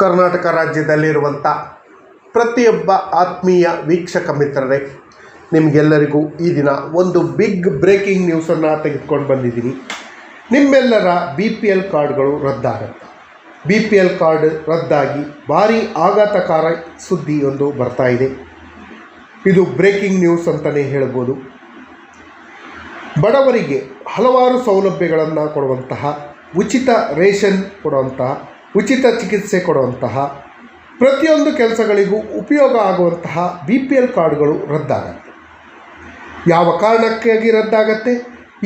ಕರ್ನಾಟಕ ರಾಜ್ಯದಲ್ಲಿರುವಂಥ ಪ್ರತಿಯೊಬ್ಬ ಆತ್ಮೀಯ ವೀಕ್ಷಕ ಮಿತ್ರರೇ, ನಿಮಗೆಲ್ಲರಿಗೂ ಈ ದಿನ ಒಂದು ಬಿಗ್ ಬ್ರೇಕಿಂಗ್ ನ್ಯೂಸನ್ನು ತೆಗೆದುಕೊಂಡು ಬಂದಿದ್ದೀನಿ. ನಿಮ್ಮೆಲ್ಲರ ಬಿ ಪಿ ಎಲ್ ಕಾರ್ಡ್ಗಳು ರದ್ದಾಗುತ್ತೆ. ಬಿ ಪಿ ಎಲ್ ಕಾರ್ಡ್ ರದ್ದಾಗಿ ಭಾರೀ ಆಘಾತಕಾರ ಸುದ್ದಿಯೊಂದು ಬರ್ತಾ ಇದೆ. ಇದು ಬ್ರೇಕಿಂಗ್ ನ್ಯೂಸ್ ಅಂತಲೇ ಹೇಳ್ಬೋದು. ಬಡವರಿಗೆ ಹಲವಾರು ಸೌಲಭ್ಯಗಳನ್ನು ಕೊಡುವಂತಹ ಉಚಿತ ರೇಷನ್ ಕೊಡುವಂತಹ ಉಚಿತ ಚಿಕಿತ್ಸೆ ಕೊಡುವಂತಹ ಪ್ರತಿಯೊಂದು ಕೆಲಸಗಳಿಗೂ ಉಪಯೋಗ ಆಗುವಂತಹ ಬಿ ಪಿ ಎಲ್ ಕಾರ್ಡ್ಗಳು ರದ್ದಾಗತ್ತೆ. ಯಾವ ಕಾರಣಕ್ಕಾಗಿ ರದ್ದಾಗತ್ತೆ?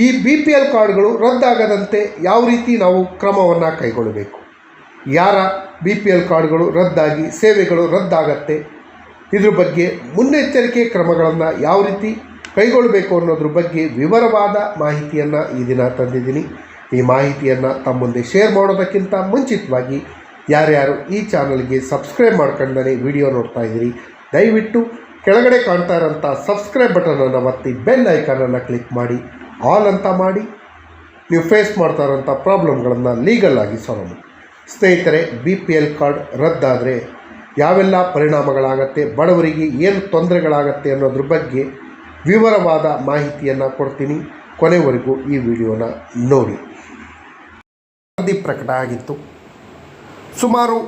ಈ ಬಿ ಪಿ ಎಲ್ ಕಾರ್ಡ್ಗಳು ರದ್ದಾಗದಂತೆ ಯಾವ ರೀತಿ ನಾವು ಕ್ರಮವನ್ನು ಕೈಗೊಳ್ಳಬೇಕು? ಯಾರ ಬಿ ಪಿ ಎಲ್ ಕಾರ್ಡ್ಗಳು ರದ್ದಾಗಿ, ಸೇವೆಗಳು ರದ್ದಾಗತ್ತೆ? ಇದ್ರ ಬಗ್ಗೆ ಮುನ್ನೆಚ್ಚರಿಕೆ ಕ್ರಮಗಳನ್ನು ಯಾವ ರೀತಿ ಕೈಗೊಳ್ಳಬೇಕು ಅನ್ನೋದ್ರ ಬಗ್ಗೆ ವಿವರವಾದ ಮಾಹಿತಿಯನ್ನು ಈ ದಿನ ತಂದಿದ್ದೀನಿ. ಈ ಮಾಹಿತಿಯನ್ನು ತಮ್ಮ ಮುಂದೆ ಶೇರ್ ಮಾಡೋದಕ್ಕಿಂತ ಮುಂಚಿತವಾಗಿ ಯಾರ್ಯಾರು ಈ ಚಾನಲ್ಗೆ ಸಬ್ಸ್ಕ್ರೈಬ್ ಮಾಡ್ಕೊಂಡೇ ವಿಡಿಯೋ ನೋಡ್ತಾ ಇದ್ದೀರಿ, ದಯವಿಟ್ಟು ಕೆಳಗಡೆ ಕಾಣ್ತಾ ಇರೋಂಥ ಸಬ್ಸ್ಕ್ರೈಬ್ ಬಟನನ್ನು ಒತ್ತಿ ಬೆಲ್ ಐಕಾನನ್ನು ಕ್ಲಿಕ್ ಮಾಡಿ ಆಲ್ ಅಂತ ಮಾಡಿ, ನೀವು ಫೇಸ್ ಮಾಡ್ತಾ ಇರೋಂಥ ಪ್ರಾಬ್ಲಮ್ಗಳನ್ನು ಲೀಗಲ್ ಆಗಿ ಸ್ನೇಹಿತರೆ ಬಿ ಪಿ ಎಲ್ ಕಾರ್ಡ್ ರದ್ದಾದರೆ ಯಾವೆಲ್ಲ ಪರಿಣಾಮಗಳಾಗತ್ತೆ, ಬಡವರಿಗೆ ಏನು ತೊಂದರೆಗಳಾಗತ್ತೆ ಅನ್ನೋದ್ರ ಬಗ್ಗೆ ವಿವರವಾದ ಮಾಹಿತಿಯನ್ನು ಕೊಡ್ತೀನಿ. ಕೊನೆವರೆಗೂ ಈ ವಿಡಿಯೋನ ನೋಡಿ. ವರದಿ ಪ್ರಕಟ ಆಗಿತ್ತು. ಸುಮಾರು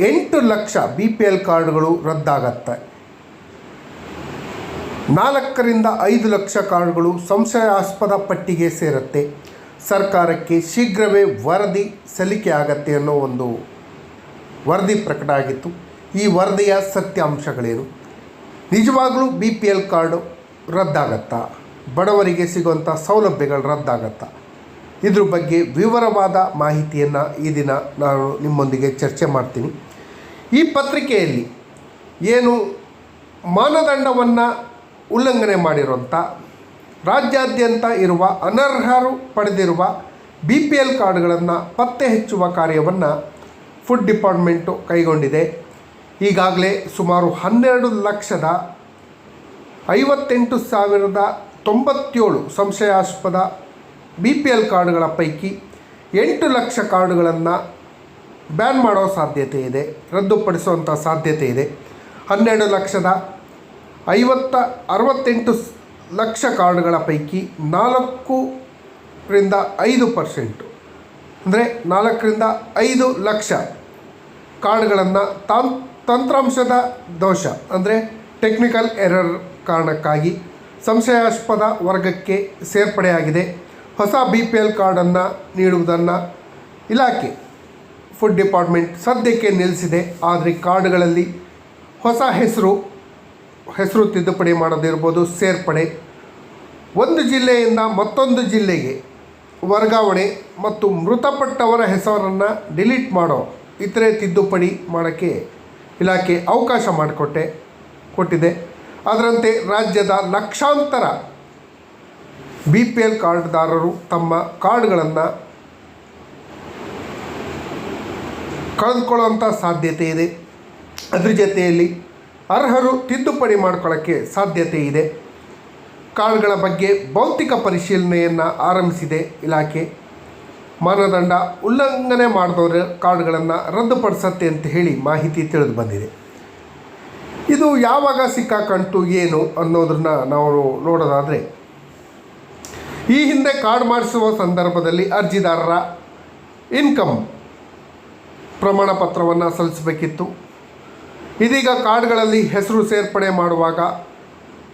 ಎಂಟು ಲಕ್ಷ ಬಿ ಪಿ ಎಲ್ ಕಾರ್ಡ್ಗಳು ರದ್ದಾಗತ್ತೆ. ನಾಲ್ಕರಿಂದ ಐದು ಲಕ್ಷ ಕಾರ್ಡ್ಗಳು ಸಂಶಯಾಸ್ಪದ ಪಟ್ಟಿಗೆ ಸೇರುತ್ತೆ. ಸರ್ಕಾರಕ್ಕೆ ಶೀಘ್ರವೇ ವರದಿ ಸಲ್ಲಿಕೆ ಆಗತ್ತೆ ಅನ್ನೋ ಒಂದು ವರದಿ ಪ್ರಕಟ ಆಗಿತ್ತು. ಈ ವರದಿಯ ಸತ್ಯಾಂಶಗಳೇನು? ನಿಜವಾಗಲೂ ಬಿ ಪಿ ಎಲ್ ಕಾರ್ಡು ರದ್ದಾಗತ್ತಾ? ಬಡವರಿಗೆ ಸಿಗುವಂಥ ಸೌಲಭ್ಯಗಳು ರದ್ದಾಗತ್ತಾ? ಇದ್ರ ಬಗ್ಗೆ ವಿವರವಾದ ಮಾಹಿತಿಯನ್ನು ಈ ದಿನ ನಾನು ನಿಮ್ಮೊಂದಿಗೆ ಚರ್ಚೆ ಮಾಡ್ತೀನಿ. ಈ ಪತ್ರಿಕೆಯಲ್ಲಿ ಏನು ಮಾನದಂಡವನ್ನು ಉಲ್ಲಂಘನೆ ಮಾಡಿರುವಂಥ ರಾಜ್ಯಾದ್ಯಂತ ಇರುವ ಅನರ್ಹರು ಪಡೆದಿರುವ ಬಿ ಪಿ ಎಲ್ ಕಾರ್ಡ್ಗಳನ್ನು ಪತ್ತೆ ಹಚ್ಚುವ ಕಾರ್ಯವನ್ನು ಫುಡ್ ಡಿಪಾರ್ಟ್ಮೆಂಟು ಕೈಗೊಂಡಿದೆ. ಈಗಾಗಲೇ ಸುಮಾರು ಹನ್ನೆರಡು ಲಕ್ಷದ ಐವತ್ತೆಂಟು ಸಾವಿರದ ತೊಂಬತ್ತೇಳು ಸಂಶಯಾಸ್ಪದ ಬಿ ಪಿ ಎಲ್ ಕಾರ್ಡ್ಗಳ ಪೈಕಿ ಎಂಟು ಲಕ್ಷ ಕಾರ್ಡ್ಗಳನ್ನು ಬ್ಯಾನ್ ಮಾಡೋ ಸಾಧ್ಯತೆ ಇದೆ ರದ್ದುಪಡಿಸುವಂಥ ಸಾಧ್ಯತೆ ಇದೆ. ಹನ್ನೆರಡು ಲಕ್ಷದ ಐವತ್ತ ಅರವತ್ತೆಂಟು ಲಕ್ಷ ಕಾರ್ಡ್ಗಳ ಪೈಕಿ ನಾಲ್ಕರಿಂದ ಐದು ಪರ್ಸೆಂಟು, ಅಂದರೆ ನಾಲ್ಕರಿಂದ ಐದು ಲಕ್ಷ ಕಾರ್ಡ್ಗಳನ್ನು ತಾಂ, ತಂತ್ರಾಂಶದ ದೋಷ, ಅಂದರೆ ಟೆಕ್ನಿಕಲ್ ಎರರ್ ಕಾರಣಕ್ಕಾಗಿ ಸಂಶಯಾಸ್ಪದ ವರ್ಗಕ್ಕೆ ಸೇರ್ಪಡೆಯಾಗಿದೆ. ಹೊಸ ಬಿ ಪಿ ಎಲ್ ಕಾರ್ಡನ್ನು ನೀಡುವುದನ್ನು ಇಲಾಖೆ ಫುಡ್ ಡಿಪಾರ್ಟ್ಮೆಂಟ್ ಸದ್ಯಕ್ಕೆ ನಿಲ್ಲಿಸಿದೆ. ಆದರೆ ಕಾರ್ಡ್ಗಳಲ್ಲಿ ಹೊಸ ಹೆಸರು ಹೆಸರು ತಿದ್ದುಪಡಿ ಮಾಡೋದಿರ್ಬೋದು ಸೇರ್ಪಡೆ. ಒಂದು ಜಿಲ್ಲೆಯಿಂದ ಮತ್ತೊಂದು ಜಿಲ್ಲೆಗೆ ವರ್ಗಾವಣೆ ಮತ್ತು ಮೃತಪಟ್ಟವರ ಹೆಸರನ್ನು ಡಿಲೀಟ್ ಮಾಡೋ ಇತರೆ ತಿದ್ದುಪಡಿ ಮಾಡೋಕ್ಕೆ ಇಲಾಖೆ ಅವಕಾಶ ಮಾಡಿಕೊಟ್ಟೆ, ಕೊಟ್ಟಿದೆ. ಅದರಂತೆ ರಾಜ್ಯದ ಲಕ್ಷಾಂತರ ಬಿ ಪಿ ಎಲ್ ಕಾರ್ಡ್ದಾರರು ತಮ್ಮ ಕಾರ್ಡ್ಗಳನ್ನು ಕಳೆದುಕೊಳ್ಳುವಂಥ ಸಾಧ್ಯತೆ ಇದೆ. ಅದ್ರ ಜೊತೆಯಲ್ಲಿ ಅರ್ಹರು ತಿದ್ದುಪಡಿ ಮಾಡ್ಕೊಳ್ಳೋಕ್ಕೆ ಸಾಧ್ಯತೆ ಇದೆ. ಕಾರ್ಡ್ಗಳ ಬಗ್ಗೆ ಭೌತಿಕ ಪರಿಶೀಲನೆಯನ್ನು ಆರಂಭಿಸಿದೆ ಇಲಾಖೆ. ಮಾನದಂಡ ಉಲ್ಲಂಘನೆ ಮಾಡಿದವರ ಕಾರ್ಡ್ಗಳನ್ನು ರದ್ದುಪಡಿಸತ್ತೆ ಅಂತ ಹೇಳಿ ಮಾಹಿತಿ ತಿಳಿದು ಬಂದಿದೆ. ಇದು ಯಾವಾಗ ಸಿಕ್ಕಾಕಂಟು ಏನು ಅನ್ನೋದನ್ನ ನಾವು ನೋಡೋದಾದರೆ ಈ ಹಿಂದೆ ಕಾರ್ಡ್ ಮಾಡಿಸುವ ಸಂದರ್ಭದಲ್ಲಿ ಅರ್ಜಿದಾರರ ಇನ್ಕಮ್ ಪ್ರಮಾಣ ಪತ್ರವನ್ನು ಸಲ್ಲಿಸಬೇಕಿತ್ತು. ಇದೀಗ ಕಾರ್ಡ್ಗಳಲ್ಲಿ ಹೆಸರು ಸೇರ್ಪಡೆ ಮಾಡುವಾಗ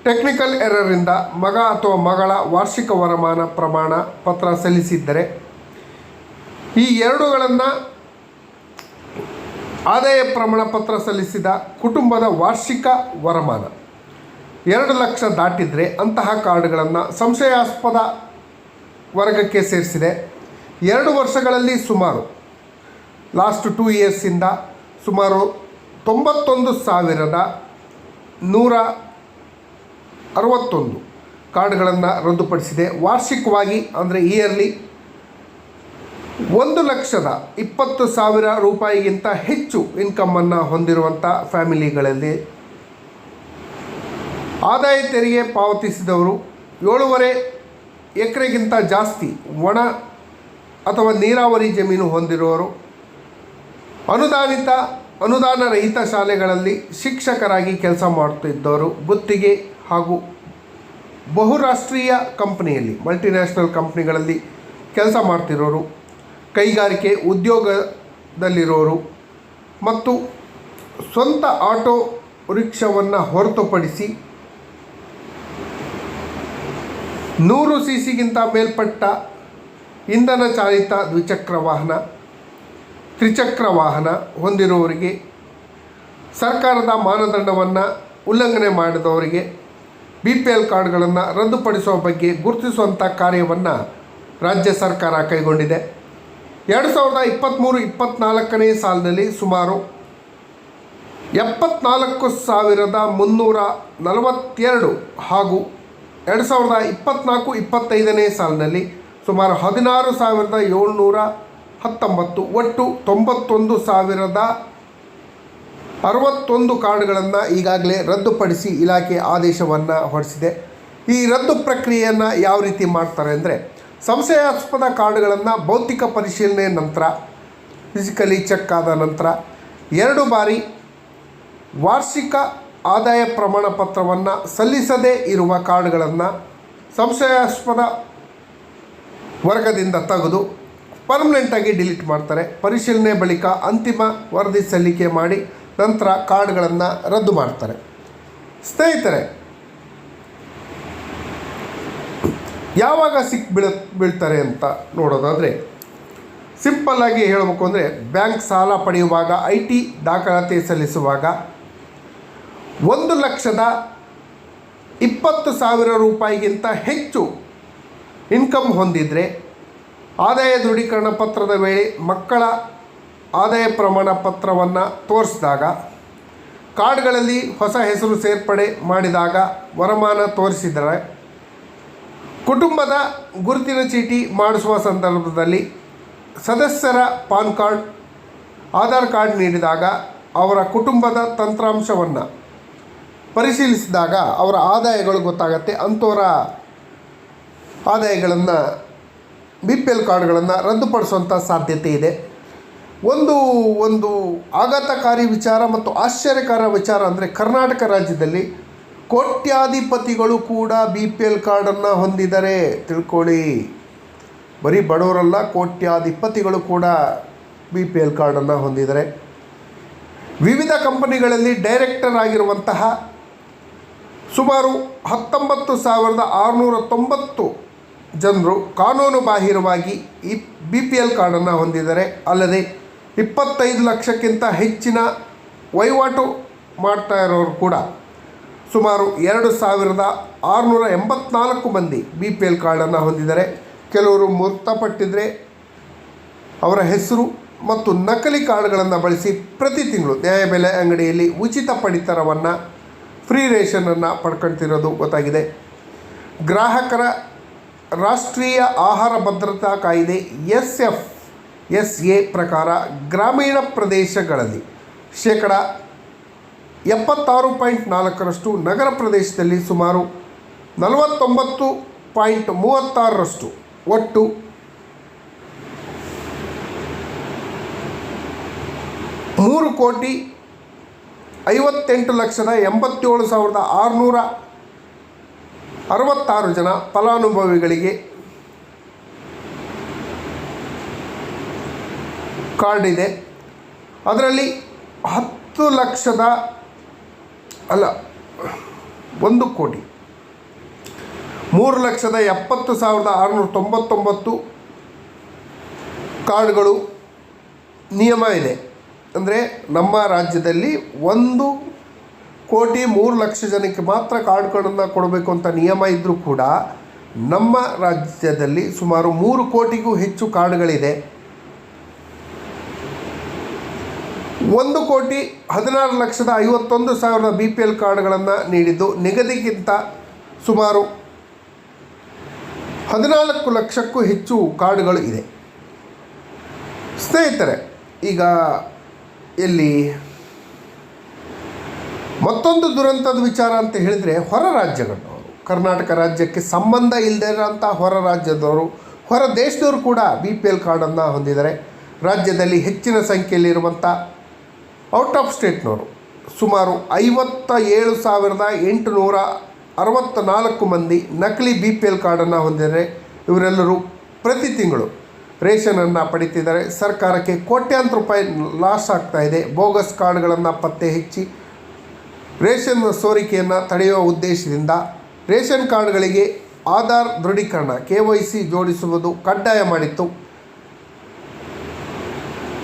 ಟೆಕ್ನಿಕಲ್ ಎರರಿಂದ ಮಗ ಅಥವಾ ಮಗಳ ವಾರ್ಷಿಕ ವರಮಾನ ಪ್ರಮಾಣ ಪತ್ರ ಸಲ್ಲಿಸಿದ್ದರೆ ಈ ಎರಡುಗಳನ್ನು ಆದಾಯ ಪ್ರಮಾಣ ಪತ್ರ ಸಲ್ಲಿಸಿದ ಕುಟುಂಬದ ವಾರ್ಷಿಕ ವರಮಾನ ಎರಡು ಲಕ್ಷ ದಾಟಿದರೆ ಅಂತಹ ಕಾರ್ಡ್ಗಳನ್ನು ಸಂಶಯಾಸ್ಪದ ವರ್ಗಕ್ಕೆ ಸೇರಿಸಿದೆ. ಎರಡು ವರ್ಷಗಳಲ್ಲಿ ಸುಮಾರು ಲಾಸ್ಟ್ ಟೂ ಇಯರ್ಸಿಂದ ಸುಮಾರು ತೊಂಬತ್ತೊಂದು ಸಾವಿರದ ನೂರ ಅರವತ್ತೊಂದು ಕಾರ್ಡ್ಗಳನ್ನು ರದ್ದುಪಡಿಸಿದೆ. ವಾರ್ಷಿಕವಾಗಿ ಅಂದರೆ ಇಯರ್ಲಿ ಒಂದು ಲಕ್ಷದ ಇಪ್ಪತ್ತು ಸಾವಿರ ರೂಪಾಯಿಗಿಂತ ಹೆಚ್ಚು ಇನ್ಕಮನ್ನು ಹೊಂದಿರುವಂಥ ಫ್ಯಾಮಿಲಿಗಳಲ್ಲಿ ಆದಾಯ ತೆರಿಗೆ ಪಾವತಿಸಿದವರು ಏಳೂವರೆ ಎಕರೆಗಿಂತ ಜಾಸ್ತಿ ಒಣ ಅಥವಾ ನೀರಾವರಿ ಜಮೀನು ಹೊಂದಿರುವವರು, ಅನುದಾನಿತ ಅನುದಾನ ರಹಿತ ಶಾಲೆಗಳಲ್ಲಿ ಶಿಕ್ಷಕರಾಗಿ ಕೆಲಸ ಮಾಡುತ್ತಿದ್ದವರು ಗುತ್ತಿಗೆ ಹಾಗೂ ಬಹುರಾಷ್ಟ್ರೀಯ ಕಂಪನಿಯಲ್ಲಿ, ಮಲ್ಟಿನ್ಯಾಷನಲ್ ಕಂಪ್ನಿಗಳಲ್ಲಿ ಕೆಲಸ ಮಾಡ್ತಿರೋರು, ಕೈಗಾರಿಕೆ ಉದ್ಯೋಗದಲ್ಲಿರೋರು ಮತ್ತು ಸ್ವಂತ ಆಟೋ ರಿಕ್ಷಾವನ್ನು ಹೊರತುಪಡಿಸಿ ನೂರು ಸಿ ಸಿಗಿಂತ ಮೇಲ್ಪಟ್ಟ ಇಂಧನ ಚಾಲಿತ ದ್ವಿಚಕ್ರ ವಾಹನ, ತ್ರಿಚಕ್ರ ವಾಹನ ಹೊಂದಿರುವವರಿಗೆ, ಸರ್ಕಾರದ ಮಾನದಂಡವನ್ನು ಉಲ್ಲಂಘನೆ ಮಾಡಿದವರಿಗೆ ಬಿ ಪಿ ಎಲ್ ಕಾರ್ಡ್ಗಳನ್ನು ರದ್ದುಪಡಿಸುವ ಬಗ್ಗೆ ಗುರುತಿಸುವಂಥ ಕಾರ್ಯವನ್ನು ರಾಜ್ಯ ಸರ್ಕಾರ ಕೈಗೊಂಡಿದೆ. ಎರಡು ಸಾವಿರದ ಇಪ್ಪತ್ತ್ಮೂರು ಇಪ್ಪತ್ತ್ನಾಲ್ಕನೇ ಸಾಲಿನಲ್ಲಿ ಸುಮಾರು ಎಪ್ಪತ್ನಾಲ್ಕು ಸಾವಿರದ ಮುನ್ನೂರ ನಲವತ್ತೆರಡು ಹಾಗೂ ಎರಡು ಸಾವಿರದ ಇಪ್ಪತ್ತ್ನಾಲ್ಕು ಇಪ್ಪತ್ತೈದನೇ ಸಾಲಿನಲ್ಲಿ ಸುಮಾರು ಹದಿನಾರು ಸಾವಿರದ ಏಳ್ನೂರ ಹತ್ತೊಂಬತ್ತು ಒಟ್ಟು ತೊಂಬತ್ತೊಂದು ಸಾವಿರದ ಅರವತ್ತೊಂದು ಕಾರ್ಡ್ಗಳನ್ನು ಈಗಾಗಲೇ ರದ್ದುಪಡಿಸಿ ಇಲಾಖೆ ಆದೇಶವನ್ನು ಹೊರಡಿಸಿದೆ. ಈ ರದ್ದು ಪ್ರಕ್ರಿಯೆಯನ್ನು ಯಾವ ರೀತಿ ಮಾಡ್ತಾರೆ ಅಂದರೆ ಸಂಶಯಾಸ್ಪದ ಕಾರ್ಡ್ಗಳನ್ನು ಭೌತಿಕ ಪರಿಶೀಲನೆ ನಂತರ ಫಿಸಿಕಲಿ ಚೆಕ್ ಆದ ನಂತರ ಎರಡು ಬಾರಿ ವಾರ್ಷಿಕ ಆದಾಯ ಪ್ರಮಾಣ ಪತ್ರವನ್ನು ಸಲ್ಲಿಸದೇ ಇರುವ ಕಾರ್ಡ್ಗಳನ್ನು ಸಂಶಯಾಸ್ಪದ ವರ್ಗದಿಂದ ತೆಗೆದು ಪರ್ಮನೆಂಟಾಗಿ ಡಿಲೀಟ್ ಮಾಡ್ತಾರೆ. ಪರಿಶೀಲನೆ ಬಳಿಕ ಅಂತಿಮ ವರದಿ ಸಲ್ಲಿಕೆ ಮಾಡಿ ನಂತರ ಕಾರ್ಡ್ಗಳನ್ನು ರದ್ದು ಮಾಡ್ತಾರೆ. ಸ್ನೇಹಿತರೆ, ಯಾವಾಗ ಸಿಕ್ ಬೀಳ, ಬೀಳ್ತಾರೆ ಅಂತ ನೋಡೋದಾದರೆ, ಸಿಂಪಲ್ಲಾಗಿ ಹೇಳಬೇಕು ಅಂದರೆ ಬ್ಯಾಂಕ್ ಸಾಲ ಪಡೆಯುವಾಗ, ಐ ಟಿ ದಾಖಲಾತಿ ಸಲ್ಲಿಸುವಾಗ ಒಂದು ಲಕ್ಷದ ಇಪ್ಪತ್ತು ಸಾವಿರ ರೂಪಾಯಿಗಿಂತ ಹೆಚ್ಚು ಇನ್ಕಮ್ ಹೊಂದಿದರೆ ಆದಾಯ ದೃಢೀಕರಣ ಪತ್ರದ ವೇಳೆ ಮಕ್ಕಳ ಆದಾಯ ಪ್ರಮಾಣ ಪತ್ರವನ್ನು ತೋರಿಸಿದಾಗ, ಕಾರ್ಡ್ಗಳಲ್ಲಿ ಹೊಸ ಹೆಸರು ಸೇರ್ಪಡೆ ಮಾಡಿದಾಗ ವರಮಾನ ತೋರಿಸಿದರೆ, ಕುಟುಂಬದ ಗುರುತಿನ ಚೀಟಿ ಮಾಡಿಸುವ ಸಂದರ್ಭದಲ್ಲಿ ಸದಸ್ಯರ ಪಾನ್ ಕಾರ್ಡ್, ಆಧಾರ್ ಕಾರ್ಡ್ ನೀಡಿದಾಗ ಅವರ ಕುಟುಂಬದ ತಂತ್ರಾಂಶವನ್ನು ಪರಿಶೀಲಿಸಿದಾಗ ಅವರ ಆದಾಯಗಳು ಗೊತ್ತಾಗತ್ತೆ. ಅಂಥವರ ಆದಾಯಗಳನ್ನು ಬಿ ಪಿ ಎಲ್ ಕಾರ್ಡ್ಗಳನ್ನು ರದ್ದುಪಡಿಸುವಂಥ ಸಾಧ್ಯತೆ ಇದೆ. ಒಂದು ಒಂದು ಆಘಾತಕಾರಿ ವಿಚಾರ ಮತ್ತು ಆಶ್ಚರ್ಯಕರ ವಿಚಾರ ಅಂದರೆ ಕರ್ನಾಟಕ ರಾಜ್ಯದಲ್ಲಿ ಕೋಟ್ಯಾಧಿಪತಿಗಳು ಕೂಡ ಬಿ ಪಿ ಎಲ್ ಕಾರ್ಡನ್ನು ಹೊಂದಿದರೆ ತಿಳ್ಕೊಳ್ಳಿ. ಬರೀ ಬಡವರಲ್ಲ, ಕೋಟ್ಯಾಧಿಪತಿಗಳು ಕೂಡ ಬಿ ಪಿ ಎಲ್ ಕಾರ್ಡನ್ನು ಹೊಂದಿದ್ದಾರೆ ವಿವಿಧ ಕಂಪನಿಗಳಲ್ಲಿ ಡೈರೆಕ್ಟರ್ ಆಗಿರುವಂತಹ ಸುಮಾರು ಹತ್ತೊಂಬತ್ತು ಸಾವಿರದ ಆರುನೂರ ತೊಂಬತ್ತು ಜನರು ಕಾನೂನು ಬಾಹಿರವಾಗಿ ಈ ಬಿ ಪಿ ಎಲ್ ಕಾರ್ಡನ್ನು ಹೊಂದಿದ್ದಾರೆ. ಅಲ್ಲದೆ ಇಪ್ಪತ್ತೈದು ಲಕ್ಷಕ್ಕಿಂತ ಹೆಚ್ಚಿನ ವಹಿವಾಟು ಮಾಡ್ತಾ ಇರೋರು ಕೂಡ ಸುಮಾರು ಎರಡು ಸಾವಿರದ ಆರುನೂರ ಎಂಬತ್ನಾಲ್ಕು ಮಂದಿ ಬಿ ಪಿ ಎಲ್ ಕಾರ್ಡನ್ನು ಹೊಂದಿದ್ದಾರೆ. ಕೆಲವರು ಮೃತಪಟ್ಟಿದ್ದರೆ ಅವರ ಹೆಸರು ಮತ್ತು ನಕಲಿ ಕಾರ್ಡ್ಗಳನ್ನು ಬಳಸಿ ಪ್ರತಿ ತಿಂಗಳು ನ್ಯಾಯಬೆಲೆ ಅಂಗಡಿಯಲ್ಲಿ ಉಚಿತ ಪಡಿತರವನ್ನು ಫ್ರೀ ರೇಷನನ್ನು ಪಡ್ಕೊಳ್ತಿರೋದು ಗೊತ್ತಾಗಿದೆ. ಗ್ರಾಹಕರ ರಾಷ್ಟ್ರೀಯ ಆಹಾರ ಭದ್ರತಾ ಕಾಯ್ದೆ ಎಸ್ ಎಫ್ ಎಸ್ ಎ ಪ್ರಕಾರ ಗ್ರಾಮೀಣ ಪ್ರದೇಶಗಳಲ್ಲಿ ಶೇಕಡ ಎಪ್ಪತ್ತಾರು ಪಾಯಿಂಟ್ ನಾಲ್ಕರಷ್ಟು, ನಗರ ಪ್ರದೇಶದಲ್ಲಿ ಸುಮಾರು ನಲವತ್ತೊಂಬತ್ತು ಪಾಯಿಂಟ್ ಮೂವತ್ತಾರರಷ್ಟು ಒಟ್ಟು ಮೂರು ಕೋಟಿ ಐವತ್ತೆಂಟು ಲಕ್ಷದ ಎಂಬತ್ತೇಳು ಸಾವಿರದ ಆರುನೂರ ಅರವತ್ತಾರು ಜನ ಫಲಾನುಭವಿಗಳಿಗೆ ಕಾರ್ಡ್ ಇದೆ. ಅದರಲ್ಲಿ ಹತ್ತು ಲಕ್ಷದ ಅಲ್ಲ, ಒಂದು ಕೋಟಿ. ಮೂರು ಲಕ್ಷದ ಎಪ್ಪತ್ತು ಸಾವಿರದ ಆರುನೂರ ತೊಂಬತ್ತೊಂಬತ್ತು ಕಾರ್ಡ್ಗಳು ನಿಯಮ ಇದೆ. ಅಂದರೆ ನಮ್ಮ ರಾಜ್ಯದಲ್ಲಿ ಒಂದು ಕೋಟಿ ಮೂರು ಲಕ್ಷ ಜನಕ್ಕೆ ಮಾತ್ರ ಕಾರ್ಡ್ಗಳನ್ನು ಕೊಡಬೇಕು ಅಂತ ನಿಯಮ ಇದ್ದರೂ ಕೂಡ ನಮ್ಮ ರಾಜ್ಯದಲ್ಲಿ ಸುಮಾರು ಮೂರು ಕೋಟಿಗೂ ಹೆಚ್ಚು ಕಾರ್ಡ್ಗಳಿದೆ. ಒಂದು ಕೋಟಿ ಹದಿನಾರು ಲಕ್ಷದ ಐವತ್ತೊಂದು ಸಾವಿರದ ಬಿ ಪಿ ಎಲ್ ಕಾರ್ಡ್ಗಳನ್ನು ನೀಡಿದ್ದು ನಿಗದಿಗಿಂತ ಸುಮಾರು ಹದಿನಾಲ್ಕು ಲಕ್ಷಕ್ಕೂ ಹೆಚ್ಚು ಕಾರ್ಡ್ಗಳು ಇದೆ. ಸ್ನೇಹಿತರೆ, ಈಗ ಎಲ್ಲಿ ಮತ್ತೊಂದು ದುರಂತದ ವಿಚಾರ ಅಂತ ಹೇಳಿದರೆ ಹೊರ ರಾಜ್ಯಗಳವರು ಕರ್ನಾಟಕ ರಾಜ್ಯಕ್ಕೆ ಸಂಬಂಧ ಇಲ್ಲದೇ ಇರೋಂಥ ಹೊರ ರಾಜ್ಯದವರು, ಹೊರ ದೇಶದವರು ಕೂಡ ಬಿ ಪಿ ಎಲ್ ಕಾರ್ಡನ್ನು ಹೊಂದಿದ್ದಾರೆ. ರಾಜ್ಯದಲ್ಲಿ ಹೆಚ್ಚಿನ ಸಂಖ್ಯೆಯಲ್ಲಿರುವಂಥ ಔಟ್ ಆಫ್ ಸ್ಟೇಟ್ನವರು ಸುಮಾರು ಐವತ್ತ ಏಳು ಸಾವಿರದ ಎಂಟುನೂರ ಅರವತ್ತ ನಾಲ್ಕು ಮಂದಿ ನಕಲಿ ಬಿ ಪಿ ಎಲ್ ಕಾರ್ಡನ್ನು ಹೊಂದಿದರೆ ಇವರೆಲ್ಲರೂ ಪ್ರತಿ ತಿಂಗಳು ರೇಷನನ್ನು ಪಡಿತಿದ್ದಾರೆ. ಸರ್ಕಾರಕ್ಕೆ ಕೋಟ್ಯಾಂತರ ರೂಪಾಯಿ ಲಾಸ್ ಆಗ್ತಾ ಇದೆ. ಬೋಗಸ್ ಕಾರ್ಡ್ಗಳನ್ನು ಪತ್ತೆ ಹಚ್ಚಿ ರೇಷನ್ ಸೋರಿಕೆಯನ್ನು ತಡೆಯುವ ಉದ್ದೇಶದಿಂದ ರೇಷನ್ ಕಾರ್ಡ್ಗಳಿಗೆ ಆಧಾರ್ ದೃಢೀಕರಣ, ಕೆ ವೈ ಸಿ ಜೋಡಿಸುವುದು ಕಡ್ಡಾಯ ಮಾಡಿತ್ತು.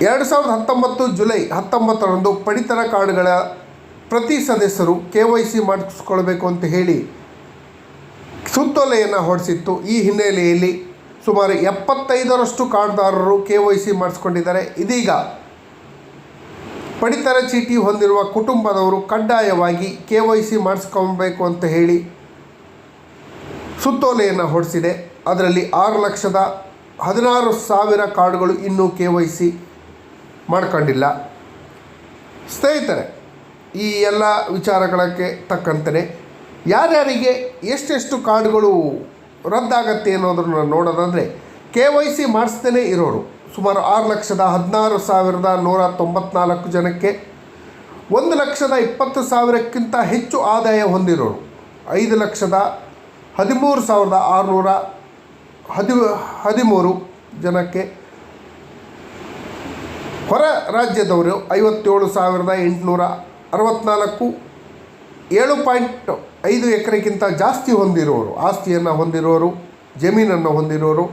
ಎರಡು ಸಾವಿರದ ಹತ್ತೊಂಬತ್ತು ಜುಲೈ ಹತ್ತೊಂಬತ್ತರಂದು ಪಡಿತರ ಕಾರ್ಡ್ಗಳ ಪ್ರತಿ ಸದಸ್ಯರು ಕೆ ವೈ ಸಿ ಮಾಡಿಸ್ಕೊಳ್ಬೇಕು ಅಂತ ಹೇಳಿ ಸುತ್ತೋಲೆಯನ್ನು ಹೊರಡಿಸಿತ್ತು ಈ ಹಿನ್ನೆಲೆಯಲ್ಲಿ ಸುಮಾರು ಎಪ್ಪತ್ತೈದರಷ್ಟು ಕಾರ್ಡ್ದಾರರು ಕೆ ವೈ ಸಿ ಮಾಡಿಸ್ಕೊಂಡಿದ್ದಾರೆ. ಇದೀಗ ಪಡಿತರ ಚೀಟಿ ಹೊಂದಿರುವ ಕುಟುಂಬದವರು ಕಡ್ಡಾಯವಾಗಿ ಕೆ ವೈ ಸಿ ಮಾಡಿಸ್ಕೊಬೇಕು ಅಂತ ಹೇಳಿ ಸುತ್ತೋಲೆಯನ್ನು ಹೊರಡಿಸಿದೆ ಅದರಲ್ಲಿ ಆರು ಲಕ್ಷದ ಹದಿನಾರು ಸಾವಿರ ಕಾರ್ಡ್ಗಳು ಇನ್ನೂ ಕೆ ವೈ ಸಿ ಮಾಡ್ಕೊಂಡಿಲ್ಲ. ಸ್ನೇಹಿತರೆ, ಈ ಎಲ್ಲ ವಿಚಾರಗಳಕ್ಕೆ ತಕ್ಕಂತೆ ಯಾರ್ಯಾರಿಗೆ ಎಷ್ಟೆಷ್ಟು ಕಾರ್ಡ್ಗಳು ರದ್ದಾಗತ್ತೆ ಅನ್ನೋದನ್ನು ನೋಡೋದಾದರೆ ಕೆ ವೈ ಸಿ ಮಾಡಿಸ್ದೇ ಇರೋರು. ಸುಮಾರು ಆರು ಲಕ್ಷದ ಹದಿನಾರು ಸಾವಿರದ ನೂರ ತೊಂಬತ್ನಾಲ್ಕು ಜನಕ್ಕೆ ಒಂದು ಲಕ್ಷದ ಇಪ್ಪತ್ತು ಸಾವಿರಕ್ಕಿಂತ ಹೆಚ್ಚು ಆದಾಯ ಹೊಂದಿರೋರು. ಐದು ಲಕ್ಷದ ಹದಿಮೂರು ಸಾವಿರದ ಆರುನೂರ ಹದಿ, ಹದಿಮೂರು ಜನಕ್ಕೆ ಹೊರ ರಾಜ್ಯದವರು ಐವತ್ತೇಳು ಸಾವಿರದ ಎಂಟುನೂರ ಅರವತ್ತ್ನಾಲ್ಕು ಏಳು ಪಾಯಿಂಟ್ ಐದು ಎಕರೆಗಿಂತ ಜಾಸ್ತಿ ಹೊಂದಿರೋರು, ಆಸ್ತಿಯನ್ನು ಹೊಂದಿರೋರು, ಜಮೀನನ್ನು ಹೊಂದಿರೋರು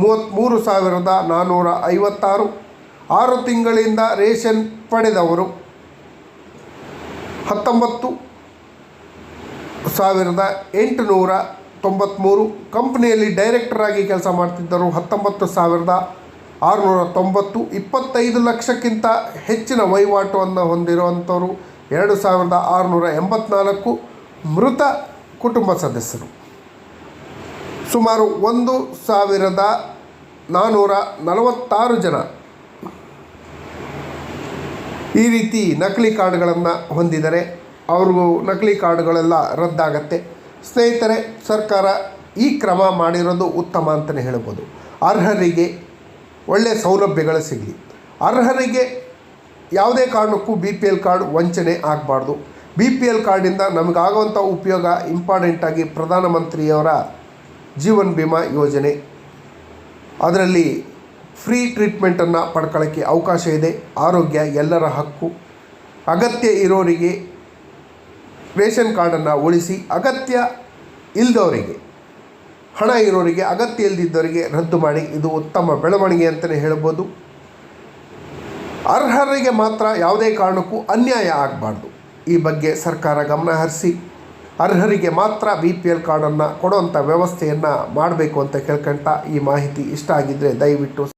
ಮೂವತ್ತ್ಮೂರು ಸಾವಿರದ ನಾನ್ನೂರ ಐವತ್ತಾರು ಆರು ತಿಂಗಳಿಂದ ರೇಷನ್ ಪಡೆದವರು. ಹತ್ತೊಂಬತ್ತು ಸಾವಿರದ ಎಂಟುನೂರ ತೊಂಬತ್ತ್ಮೂರು ಕಂಪ್ನಿಯಲ್ಲಿ ಡೈರೆಕ್ಟರಾಗಿ ಕೆಲಸ ಮಾಡ್ತಿದ್ದರು. ಹತ್ತೊಂಬತ್ತು ಸಾವಿರದ ಆರುನೂರ ತೊಂಬತ್ತು ಇಪ್ಪತ್ತೈದು ಲಕ್ಷಕ್ಕಿಂತ ಹೆಚ್ಚಿನ ವಹಿವಾಟುವನ್ನು ಹೊಂದಿರುವಂಥವರು. ಎರಡು ಸಾವಿರದ ಆರುನೂರ ಎಂಬತ್ನಾಲ್ಕು ಮೃತ ಕುಟುಂಬ ಸದಸ್ಯರು. ಸುಮಾರು ಒಂದು ಸಾವಿರದ ನಾನ್ನೂರ ನಲವತ್ತಾರು ಜನ ಈ ರೀತಿ ನಕಲಿ ಕಾರ್ಡ್ಗಳನ್ನು ಹೊಂದಿದರೆ ಅವ್ರಿಗೂ ನಕಲಿ ಕಾರ್ಡ್ಗಳೆಲ್ಲ ರದ್ದಾಗತ್ತೆ. ಸ್ನೇಹಿತರೆ, ಸರ್ಕಾರ ಈ ಕ್ರಮ ಮಾಡಿರೋದು ಉತ್ತಮ ಅಂತಲೇ ಹೇಳ್ಬೋದು. ಅರ್ಹರಿಗೆ ಒಳ್ಳೆಯ ಸೌಲಭ್ಯಗಳು ಸಿಗಲಿ. ಅರ್ಹರಿಗೆ ಯಾವುದೇ ಕಾರಣಕ್ಕೂ ಬಿ ಪಿ ಎಲ್ ಕಾರ್ಡ್ ವಂಚನೆ ಆಗಬಾರ್ದು. ಬಿ ಪಿ ಎಲ್ ಕಾರ್ಡಿಂದ ನಮಗಾಗುವಂಥ ಉಪಯೋಗ ಇಂಪಾರ್ಟೆಂಟಾಗಿ ಪ್ರಧಾನಮಂತ್ರಿಯವರ ಜೀವನ್ ಬಿಮಾ ಯೋಜನೆ. ಅದರಲ್ಲಿ ಫ್ರೀ ಟ್ರೀಟ್ಮೆಂಟನ್ನು ಪಡ್ಕೊಳ್ಳೋಕ್ಕೆ ಅವಕಾಶ ಇದೆ, ಆರೋಗ್ಯ ಎಲ್ಲರ ಹಕ್ಕು. ಅಗತ್ಯ ಇರೋರಿಗೆ ರೇಷನ್ ಕಾರ್ಡನ್ನು ಉಳಿಸಿ ಅಗತ್ಯ ಇಲ್ಲದವರಿಗೆ ಹಣ ಇರೋರಿಗೆ, ಅಗತ್ಯ ಇಲ್ಲದಿದ್ದವರಿಗೆ ರದ್ದು ಮಾಡಿ. ಇದು ಉತ್ತಮ ಬೆಳವಣಿಗೆ ಅಂತಲೇ ಹೇಳ್ಬೋದು. ಅರ್ಹರಿಗೆ ಮಾತ್ರ ಯಾವುದೇ ಕಾರಣಕ್ಕೂ ಅನ್ಯಾಯ ಆಗಬಾರ್ದು. ಈ ಬಗ್ಗೆ ಸರ್ಕಾರ ಗಮನ ಹರಿಸಿ ಅರ್ಹರಿಗೆ ಮಾತ್ರ ಬಿ ಪಿ ಎಲ್ ಕಾರ್ಡನ್ನು ಕೊಡುವಂಥ ವ್ಯವಸ್ಥೆಯನ್ನು ಮಾಡಬೇಕು ಅಂತ ಕೇಳ್ಕೊಂತ ಈ ಮಾಹಿತಿ ಇಷ್ಟ ಆಗಿದ್ದರೆ ದಯವಿಟ್ಟು